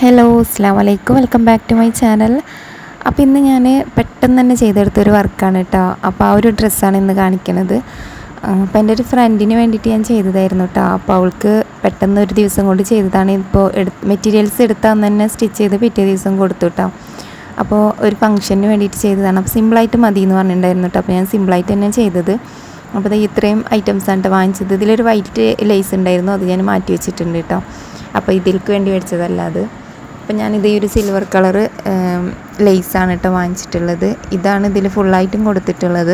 Hello അസ്സാം വലൈക്കും welcome back to my channel അപ്പോൾ ഇന്ന് ഞാൻ പെട്ടെന്ന് തന്നെ ചെയ്തെടുത്തൊരു വർക്കാണ് കേട്ടോ അപ്പോൾ ആ ഒരു ഡ്രസ്സാണ് ഇന്ന് കാണിക്കുന്നത് അപ്പോൾ എന്റെ ഒരു ഫ്രണ്ടിന് വേണ്ടിയിട്ട് ഞാൻ ചെയ്തതായിരുന്നു കേട്ടോ അപ്പോൾ അവൾക്ക് പെട്ടെന്ന് ഒരു ദിവസം കൊണ്ട് ചെയ്തതാണ്. ഇപ്പോൾ എടു മെറ്റീരിയൽസ് എടുത്ത് അന്ന് തന്നെ സ്റ്റിച്ച് ചെയ്ത് പിറ്റേ ദിവസം കൊടുത്തു കേട്ടോ അപ്പോൾ ഒരു ഫംഗ്ഷന് വേണ്ടിയിട്ട് ചെയ്തതാണ്. അപ്പോൾ സിമ്പിളായിട്ട് മതി എന്ന് പറഞ്ഞിട്ടുണ്ടായിരുന്നു കേട്ടോ അപ്പോൾ ഞാൻ സിമ്പിളായിട്ട് തന്നെ ചെയ്തത്. അപ്പോൾ ഇത്രയും ഐറ്റംസാണ് കേട്ടോ വാങ്ങിച്ചത്. ഇതിലൊരു വൈറ്റ് ലേസ് ഉണ്ടായിരുന്നു. അത് ഞാൻ മാറ്റി വെച്ചിട്ടുണ്ട് കേട്ടോ അപ്പോൾ ഇതിൽക്ക് വേണ്ടി മേടിച്ചതല്ല അത്. അപ്പം ഞാനിത് ഈ ഒരു സിൽവർ കളർ ലേസാണ് കേട്ടോ വാങ്ങിച്ചിട്ടുള്ളത്. ഇതാണ് ഇതിൽ ഫുള്ളായിട്ടും കൊടുത്തിട്ടുള്ളത്.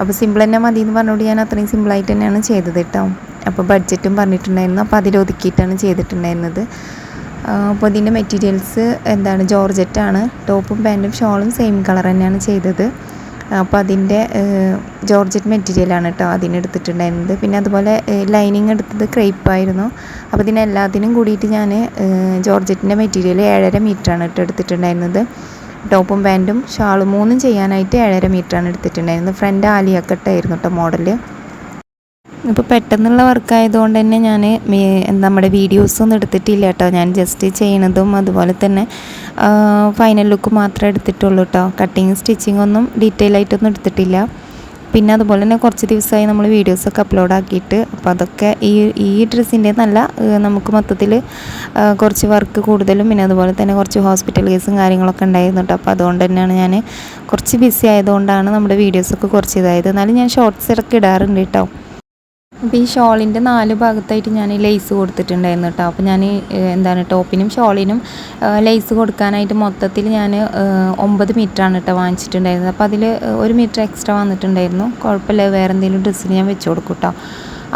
അപ്പോൾ സിമ്പിൾ തന്നെ മതി എന്ന് പറഞ്ഞുകൊണ്ട് ഞാൻ അത്രയും സിമ്പിളായിട്ട് തന്നെയാണ് ചെയ്തത് കേട്ടോ അപ്പോൾ ബഡ്ജറ്റും പറഞ്ഞിട്ടുണ്ടായിരുന്നു. അപ്പോൾ അതിലൊതുക്കിയിട്ടാണ് ചെയ്തിട്ടുണ്ടായിരുന്നത്. അപ്പോൾ ഇതിന്റെ മെറ്റീരിയൽസ് എന്താണ് ജോർജറ്റാണ്. ടോപ്പും പാന്റും ഷോളും സെയിം കളർ തന്നെയാണ് ചെയ്തത്. അപ്പോൾ അതിന്റെ ജോർജറ്റ് മെറ്റീരിയലാണ് കേട്ടോ അതിനെടുത്തിട്ടുണ്ടായിരുന്നത് പിന്നെ അതുപോലെ ലൈനിങ് എടുത്തത് ക്രേപ്പായിരുന്നു അപ്പോൾ ഇതിനെല്ലാത്തിനും കൂടിയിട്ട് ഞാൻ ജോർജറ്റിന്റെ മെറ്റീരിയൽ ഏഴര മീറ്ററാണ് കേട്ടോ എടുത്തിട്ടുണ്ടായിരുന്നത്. ടോപ്പും പാന്റും ഷാളും മൂന്നും ചെയ്യാനായിട്ട് ഏഴര മീറ്ററാണ് എടുത്തിട്ടുണ്ടായിരുന്നത്. ഫ്രണ്ട് ആലിയക്കട്ടായിരുന്നു കേട്ടോ മോഡൽ ഇപ്പോൾ പെട്ടെന്നുള്ള വർക്കായതുകൊണ്ട് തന്നെ ഞാൻ നമ്മുടെ വീഡിയോസൊന്നും എടുത്തിട്ടില്ല കേട്ടോ ഞാൻ ജസ്റ്റ് ചെയ്യണതും അതുപോലെ തന്നെ ഫൈനൽ ലുക്ക് മാത്രമേ എടുത്തിട്ടുള്ളൂ കേട്ടോ കട്ടിങ് സ്റ്റിച്ചിങ് ഒന്നും ഡീറ്റെയിൽ ആയിട്ടൊന്നും എടുത്തിട്ടില്ല. പിന്നെ അതുപോലെ തന്നെ കുറച്ച് ദിവസമായി നമ്മൾ വീഡിയോസൊക്കെ അപ്ലോഡ് ആക്കിയിട്ട് അപ്പോൾ അതൊക്കെ ഈ ഈ ഡ്രസ്സിന്റെ നല്ല നമുക്ക് മൊത്തത്തിൽ കുറച്ച് വർക്ക് കൂടുതലും പിന്നെ അതുപോലെ തന്നെ കുറച്ച് ഹോസ്പിറ്റൽ കേസും കാര്യങ്ങളൊക്കെ ഉണ്ടായിരുന്നു കേട്ടോ അപ്പോൾ അതുകൊണ്ട് തന്നെയാണ് ഞാൻ കുറച്ച് ബിസി ആയതുകൊണ്ടാണ് നമ്മുടെ വീഡിയോസൊക്കെ കുറച്ച് ഇതായത്. എന്നാലും ഞാൻ ഷോർട്സ് ഇറക്കി ഇടാറുണ്ട് കേട്ടോ അപ്പോൾ ഈ ഷോളിന്റെ നാല് ഭാഗത്തായിട്ട് ഞാൻ ലേസ് കൊടുത്തിട്ടുണ്ടായിരുന്നു കേട്ടോ. അപ്പോൾ ഞാൻ എന്താണ് ടോപ്പിനും ഷോളിനും ലേസ് കൊടുക്കാനായിട്ട് മൊത്തത്തിൽ ഞാൻ ഒമ്പത് മീറ്ററാണ് കേട്ടോ വാങ്ങിച്ചിട്ടുണ്ടായിരുന്നത്. അപ്പോൾ അതിൽ ഒരു മീറ്റർ എക്സ്ട്രാ വന്നിട്ടുണ്ടായിരുന്നു. കുഴപ്പമില്ല വേറെ എന്തെങ്കിലും ഡ്രസ്സിൽ ഞാൻ വെച്ച് കൊടുക്കും കേട്ടോ.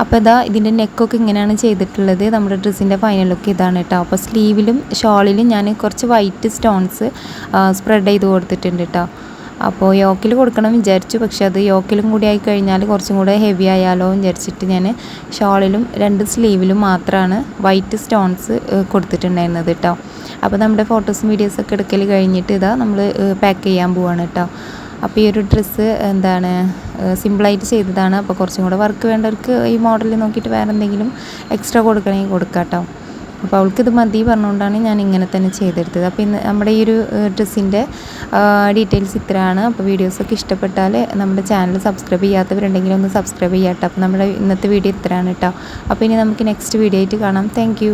അപ്പോൾ ഇതാ ഇതിന്റെ നെക്കൊക്കെ ഇങ്ങനെയാണ് ചെയ്തിട്ടുള്ളത്. നമ്മുടെ ഡ്രസ്സിന്റെ ഫൈനൽ ലുക്ക് ഇതാണ് കേട്ടോ. അപ്പോൾ സ്ലീവിലും ഷോളിലും ഞാൻ കുറച്ച് വൈറ്റ് സ്റ്റോൺസ് സ്പ്രെഡ് ചെയ്ത് കൊടുത്തിട്ടുണ്ട് കേട്ടോ. അപ്പോൾ യോക്കിൽ കൊടുക്കണം വിചാരിച്ചു. പക്ഷേ അത് യോക്കിലും കൂടി ആയി കഴിഞ്ഞാൽ കുറച്ചും കൂടെ ഹെവി ആയാലോ എന്ന് വിചാരിച്ചിട്ട് ഞാൻ ഷോളിലും രണ്ട് സ്ലീവിലും മാത്രമാണ് വൈറ്റ് സ്റ്റോൺസ് കൊടുത്തിട്ടുണ്ടായിരുന്നത് കേട്ടോ. അപ്പോൾ നമ്മുടെ ഫോട്ടോസും വീഡിയോസൊക്കെ എടുക്കൽ കഴിഞ്ഞിട്ട് ഇതാ നമ്മൾ പാക്ക് ചെയ്യാൻ പോവാണ് കേട്ടോ. അപ്പോൾ ഈ ഒരു ഡ്രസ്സ് എന്താണ് സിമ്പിളായിട്ട് ചെയ്തതാണ്. അപ്പോൾ കുറച്ചും കൂടെ വർക്ക് വേണ്ടവർക്ക് ഈ മോഡൽ നോക്കിയിട്ട് വേറെ എന്തെങ്കിലും എക്സ്ട്രാ കൊടുക്കണമെങ്കിൽ കൊടുക്കാം കേട്ടോ. അപ്പോൾ അവൾക്കിത് മതി പറഞ്ഞുകൊണ്ടാണ് ഞാൻ ഇങ്ങനെ തന്നെ ചെയ്തെടുത്തത്. അപ്പോൾ ഇന്ന് നമ്മുടെ ഈ ഒരു ഡ്രസ്സിന്റെ ഡീറ്റെയിൽസ് ഇത്രയാണ്. അപ്പോൾ വീഡിയോസൊക്കെ ഇഷ്ടപ്പെട്ടാൽ നമ്മുടെ ചാനൽ സബ്സ്ക്രൈബ് ചെയ്യാത്തവരുണ്ടെങ്കിൽ ഒന്ന് സബ്സ്ക്രൈബ് ചെയ്യാട്ടോ. അപ്പോൾ നമ്മുടെ ഇന്നത്തെ വീഡിയോ ഇത്രയാണ് കേട്ടോ. അപ്പോൾ ഇനി നമുക്ക് നെക്സ്റ്റ് വീഡിയോ ആയിട്ട് കാണാം. താങ്ക്